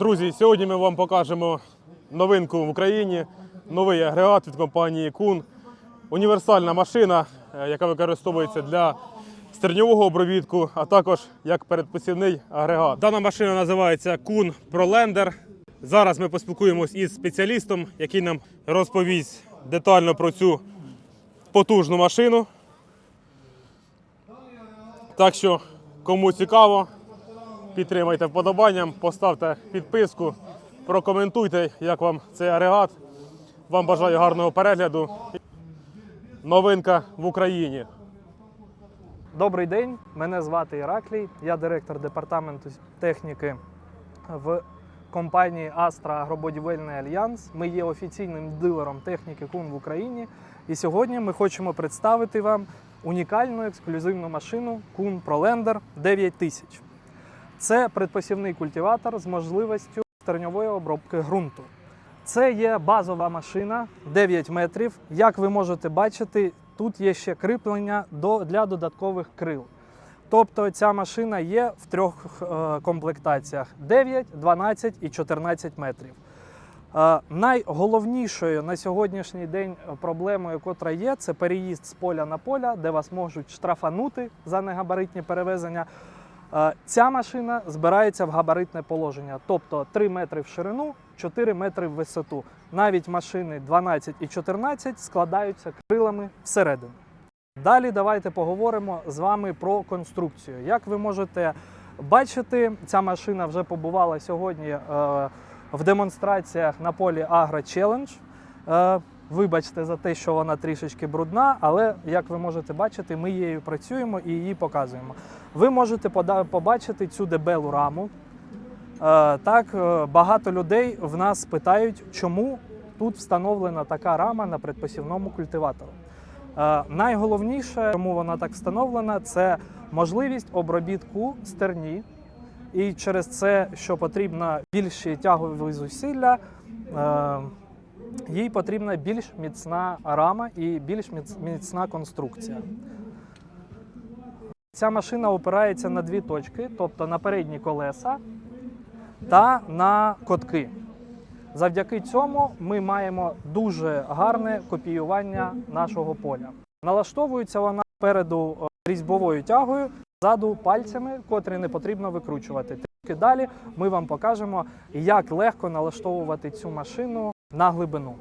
Друзі, сьогодні ми вам покажемо новинку в Україні, новий агрегат від компанії Кун. Універсальна машина, е, яка використовується для стерньового обробітку, а також як передпосівний агрегат. Дана машина називається Кун ProLender. Зараз ми поспілкуємось із спеціалістом, який нам розповість детально про цю потужну машину. Так що, кому цікаво, підтримайте вподобанням, поставте підписку, прокоментуйте, як вам цей агрегат. Вам бажаю гарного перегляду. Новинка в Україні. Добрий день, мене звати Іраклій, я директор департаменту техніки в компанії Astra Агробудівельний Альянс. Ми є офіційним дилером техніки Кун в Україні. І сьогодні ми хочемо представити вам унікальну ексклюзивну машину Кун ProLender 9000. Це предпосівний культиватор з можливістю стерньової обробки ґрунту. Це є базова машина 9 метрів. Як ви можете бачити, тут є ще кріплення для додаткових крил. Тобто ця машина є в трьох е, комплектаціях: 9, 12 і 14 метрів. Е, найголовнішою на сьогоднішній день проблемою, котра є, це переїзд з поля на поля, де вас можуть штрафанути за негабаритні перевезення. Е, Ця машина збирається в габаритне положення, тобто 3 метри в ширину, 4 метри в висоту. Навіть машини 12 і 14 складаються крилами всередину. Далі давайте поговоримо з вами про конструкцію. Як ви можете бачити, ця машина вже побувала сьогодні е, в демонстраціях на полі Agro Challenge. Вибачте за те, що вона трішечки брудна, але як ви можете бачити, ми її працюємо і її показуємо. Ви можете побачити цю дебелу раму. Е, Так, е, багато людей в нас питають, чому тут встановлена така рама на предпосівному культиватору. Е, Найголовніше, чому вона так встановлена, це можливість обробітку стерні. І через це, що потрібно більші тягові зусилля, їй потрібна більш міцна рама і більш міцна конструкція. Ця машина опирається на дві точки, тобто на передні колеса та на котки. Завдяки цьому ми маємо дуже гарне копіювання нашого поля. Налаштовується вона переду е, різьбовою тягою, ззаду пальцями, котрі не потрібно викручувати. Трішки далі ми вам покажемо, як легко налаштовувати цю машину на глибину.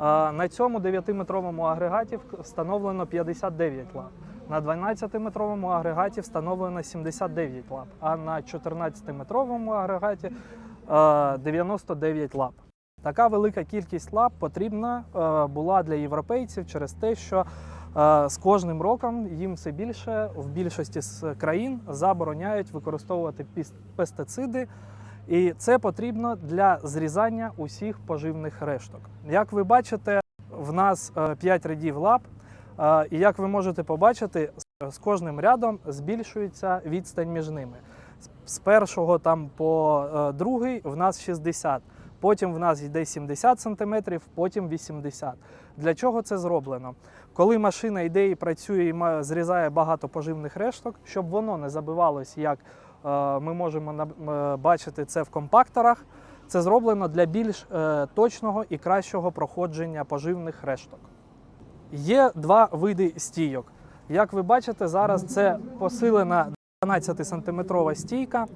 Е, На цьому 9-метровому агрегаті встановлено 59 лап. На 12-метровому агрегаті встановлено 79 лап, а на 14-метровому агрегаті е, 99 лап. Така велика кількість лап потрібна е, була для європейців через те, що е, з кожним роком їм все більше в більшості з країн забороняють використовувати пестициди. І це потрібно для зрізання усіх поживних решток. Як ви бачите, в нас 5 рядів лап, е, і як ви можете побачити, з- кожним рядом збільшується відстань між ними. З- першого там по е, другий в нас 60. Потім в нас йде 70 см, потім 80. Для чого це зроблено? Коли машина йде і працює і зрізає багато поживних решток, щоб воно не забивалось, як е, ми можемо е, бачити це в компакторах, це зроблено для більш е, точного і кращого проходження поживних решток. Є два види стійок. Як ви бачите, зараз це посилена 12-сантиметрова стійка.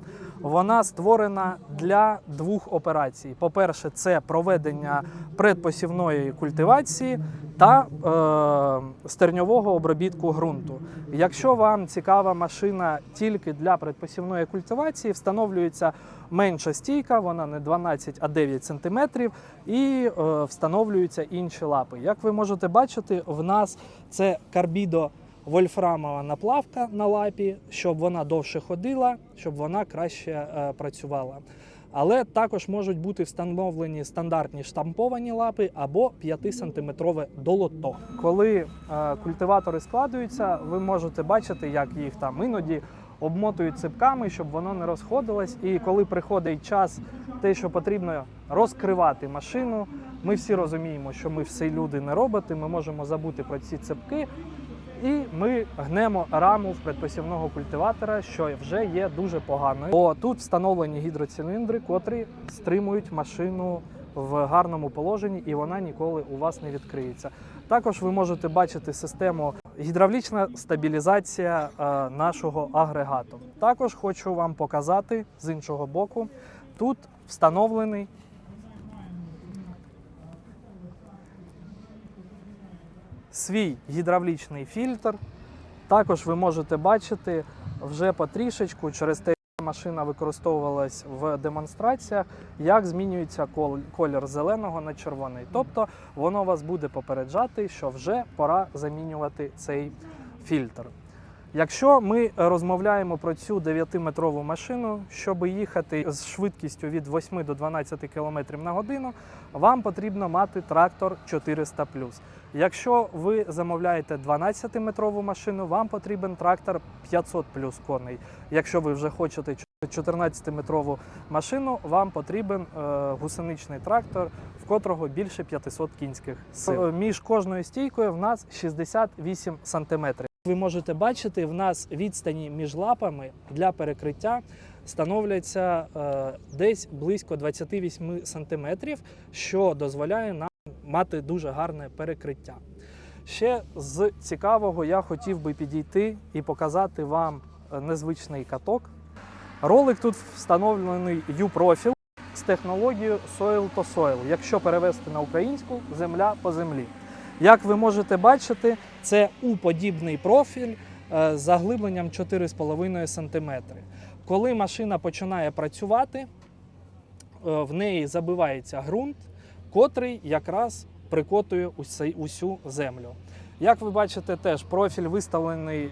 Вона створена для двох операцій. По-перше, це проведення предпосівної культивації та е, стерньового обробітку ґрунту. Якщо вам цікава машина тільки для предпосівної культивації, встановлюється менша стійка, вона не 12, а 9 см, і е, встановлюються інші лапи. Як ви можете бачити, в нас це карбідо вольфрамова наплавка на лапі, щоб вона довше ходила, щоб вона краще е, працювала. Але також можуть бути встановлені стандартні штамповані лапи або 5-сантиметрове долото. Коли е, культиватори складуються, ви можете бачити, як їх там іноді обмотують ципками, щоб воно не розходилось. І коли приходить час, те, що потрібно розкривати машину, ми всі розуміємо, що ми всі люди не роботи, ми можемо забути про ці ципки. І ми гнемо раму в предпосівного культиватора, що вже є дуже поганою. Бо тут встановлені гідроциліндри, котрі стримують машину в гарному положенні, і вона ніколи у вас не відкриється. Також ви можете бачити систему гідравлічна стабілізація е, нашого агрегату. Також хочу вам показати з іншого боку. Тут встановлений свій гідравлічний фільтр. Також ви можете бачити вже потрішечку через те, що машина використовувалась в демонстраціях, як змінюється кол- колір зеленого на червоний. Тобто воно вас буде попереджати, що вже пора замінювати цей фільтр. Якщо ми розмовляємо про цю 9-метрову машину, щоб їхати з швидкістю від 8 до 12 км на годину, вам потрібно мати трактор 400 Якщо ви замовляєте 12-метрову машину, вам потрібен трактор 500 плюс коней. Якщо ви вже хочете 14-метрову машину, вам потрібен е, гусеничний трактор, в котрого більше 500 кінських сил. Е, Між кожною стійкою в нас 68 сантиметрів. Ви можете бачити, в нас відстані між лапами для перекриття становляться е, десь близько 28 сантиметрів, що дозволяє нам мати дуже гарне перекриття. Ще з цікавого я хотів би підійти і показати вам е, незвичний каток. Ролик тут встановлений U-Profil з технологією Soil to Soil, якщо перевести на українську земля по землі. Як ви можете бачити, це У-подібний профіль е, з заглибленням 4,5 см. Коли машина починає працювати, е, в неї забивається ґрунт, котрий якраз прикотує усю землю. Як ви бачите, теж профіль виставлений е,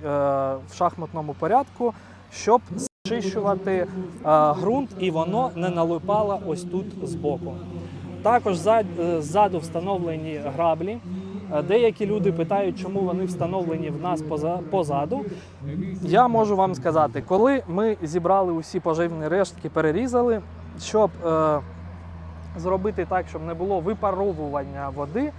в шахматному порядку, щоб зчищувати ґрунт і воно не налипало ось тут збоку. Також ззаду встановлені граблі. Е, Деякі люди питають, чому вони встановлені в нас позаду. Я можу вам сказати, коли ми зібрали усі поживні рештки, перерізали, щоб е, зробити так, щоб не було випаровування води,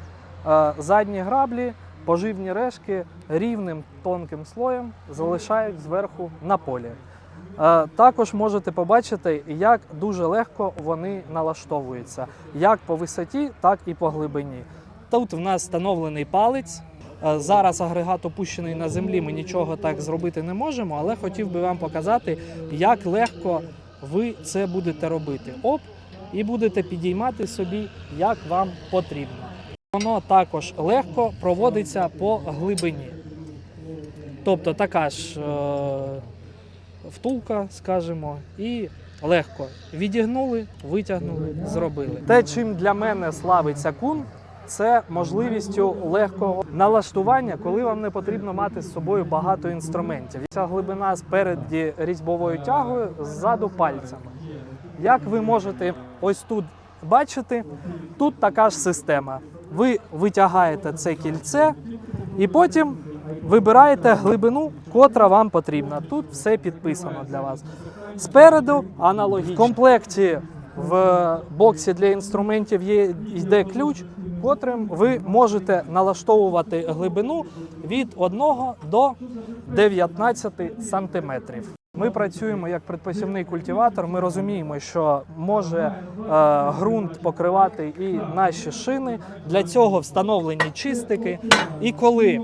е, задні граблі, поживні рештки рівним тонким слоєм залишають зверху на полі. Е, Також можете побачити, як дуже легко вони налаштовуються, як по висоті, так і по глибині. Тут в нас встановлений палець. Е, Зараз агрегат опущений на землі, ми нічого так зробити не можемо, але хотів би вам показати, як легко ви це будете робити. Оп, і будете підіймати собі, як вам потрібно. Воно також легко проводиться по глибині. Тобто така ж е, втулка, скажімо, і легко відігнули, витягнули, зробили. Те, чим для мене славиться кун, це можливістю легкого налаштування, коли вам не потрібно мати з собою багато інструментів. Ця глибина спереді різьбовою тягою, ззаду пальцями. Як ви можете ось тут бачити, тут така ж система. Ви витягаєте це кільце і потім вибираєте глибину, котра вам потрібна. Тут все підписано для вас. Спереду аналогічно. В комплекті в боксі для інструментів є йде ключ, котрим ви можете налаштовувати глибину від 1 до 19 сантиметрів. Ми працюємо як предпосівний культиватор. Ми розуміємо, що може е, ґрунт покривати і наші шини. Для цього встановлені чистики. І коли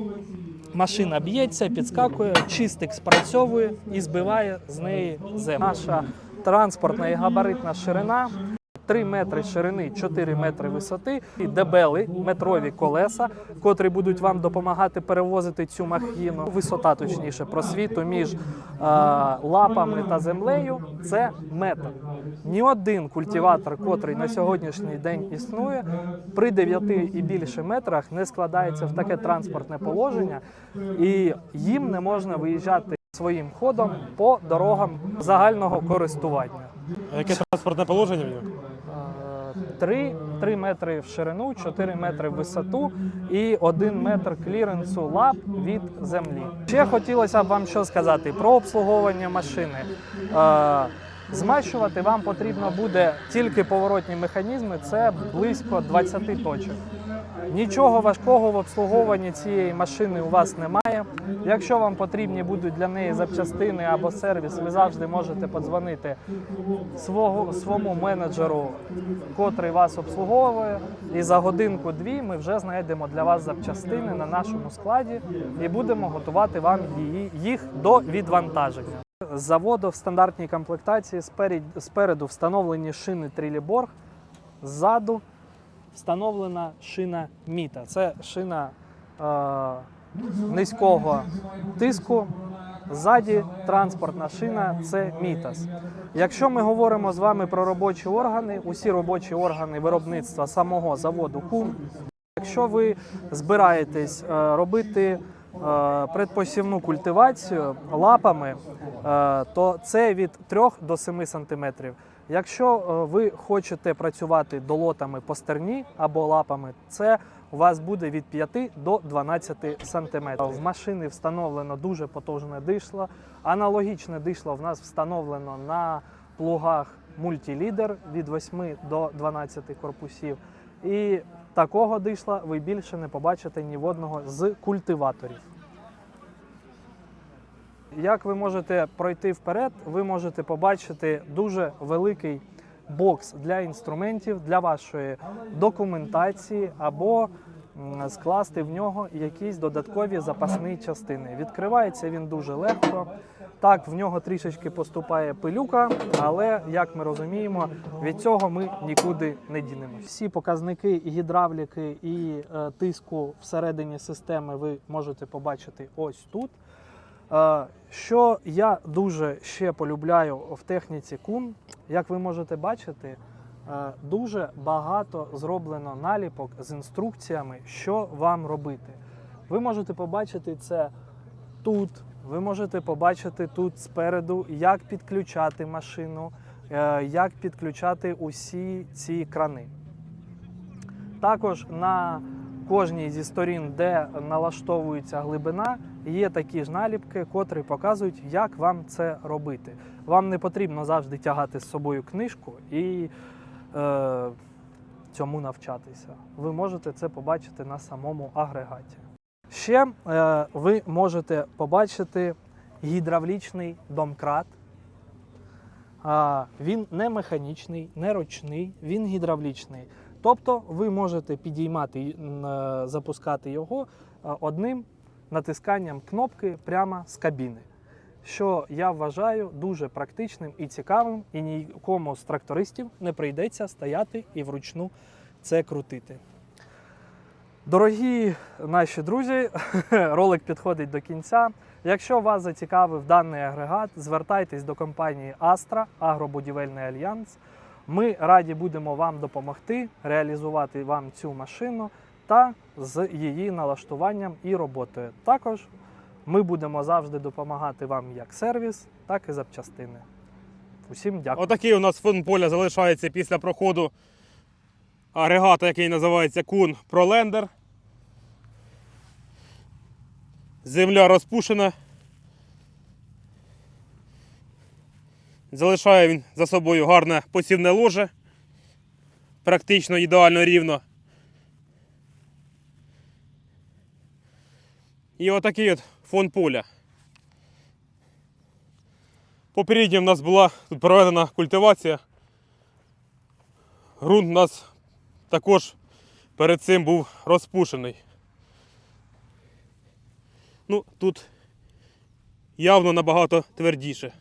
машина б'ється, підскакує, чистик спрацьовує і збиває з неї землю. Наша транспортна і габаритна ширина 3 метри ширини, 4 метри висоти, і дебели метрові колеса, котрі будуть вам допомагати перевозити цю махіну. Висота, точніше, просвіту між е, лапами та землею це метр. Ні один культиватор, котрий на сьогоднішній день існує, при 9 і більше метрах не складається в таке транспортне положення, і їм не можна виїжджати своїм ходом по дорогам загального користування. А яке транспортне положення в нього? 3, 3 метри в ширину, 4 метри в висоту і 1 метр кліренсу лап від землі. Ще хотілося б вам що сказати про обслуговування машини. Е, Змащувати вам потрібно буде тільки поворотні механізми, це близько 20 точок. Нічого важкого в обслуговуванні цієї машини у вас немає. Якщо вам потрібні будуть для неї запчастини або сервіс, ви завжди можете подзвонити свого, своєму менеджеру, котрий вас обслуговує. І за годинку-дві ми вже знайдемо для вас запчастини на нашому складі і будемо готувати вам її, їх до відвантаження. З заводу в стандартній комплектації сперед- спереду встановлені шини Тріліборг, ззаду встановлена шина Міта. Це шина е, низького тиску. Ззаді транспортна шина це Мітас. Якщо ми говоримо з вами про робочі органи, усі робочі органи виробництва самого заводу Кун, якщо ви збираєтесь е, робити е, предпосівну культивацію лапами, е, то це від 3 до 7 см. Якщо ви хочете працювати долотами по стерні або лапами, це у вас буде від 5 до 12 см. В машини встановлено дуже потужне дишло. Аналогічне дишло в нас встановлено на плугах мультилідер від 8 до 12 корпусів. І такого дишла ви більше не побачите ні в одного з культиваторів. Як ви можете пройти вперед, ви можете побачити дуже великий бокс для інструментів, для вашої документації або скласти в нього якісь додаткові запасні частини. Відкривається він дуже легко. Так, в нього трішечки поступає пилюка, але як ми розуміємо, від цього ми нікуди не дінемося. Всі показники і гідравліки і е, тиску всередині системи ви можете побачити ось тут. Е, Що я дуже ще полюбляю в техніці кун, як ви можете бачити, е, дуже багато зроблено наліпок з інструкціями, що вам робити. Ви можете побачити це тут, ви можете побачити тут спереду, як підключати машину, е, як підключати усі ці крани. Також на кожній зі сторін, де налаштовується глибина, є такі ж наліпки, котрі показують, як вам це робити. Вам не потрібно завжди тягати з собою книжку і е, цьому навчатися. Ви можете це побачити на самому агрегаті. Ще е, ви можете побачити гідравлічний домкрат. А, Він не механічний, не ручний, він гідравлічний. Тобто ви можете підіймати, е, запускати його одним натисканням кнопки прямо з кабіни. Що я вважаю дуже практичним і цікавим, і нікому з трактористів не прийдеться стояти і вручну це крутити. Дорогі наші друзі, ролик підходить до кінця. Якщо вас зацікавив даний агрегат, звертайтесь до компанії Astra Агробудівельний Альянс. Ми раді будемо вам допомогти реалізувати вам цю машину та з її налаштуванням і роботою. Також ми будемо завжди допомагати вам як сервіс, так і запчастини. Усім дякую. Отакий у нас фон поля залишається після проходу агрегата, який називається Кун Пролендер. Земля розпушена. Залишає він за собою гарне посівне ложе. Практично ідеально рівно. І отакий от фон поля. Попередньо в нас була тут проведена культивація. Грунт у нас також перед цим був розпушений. Ну, тут явно набагато твердіше.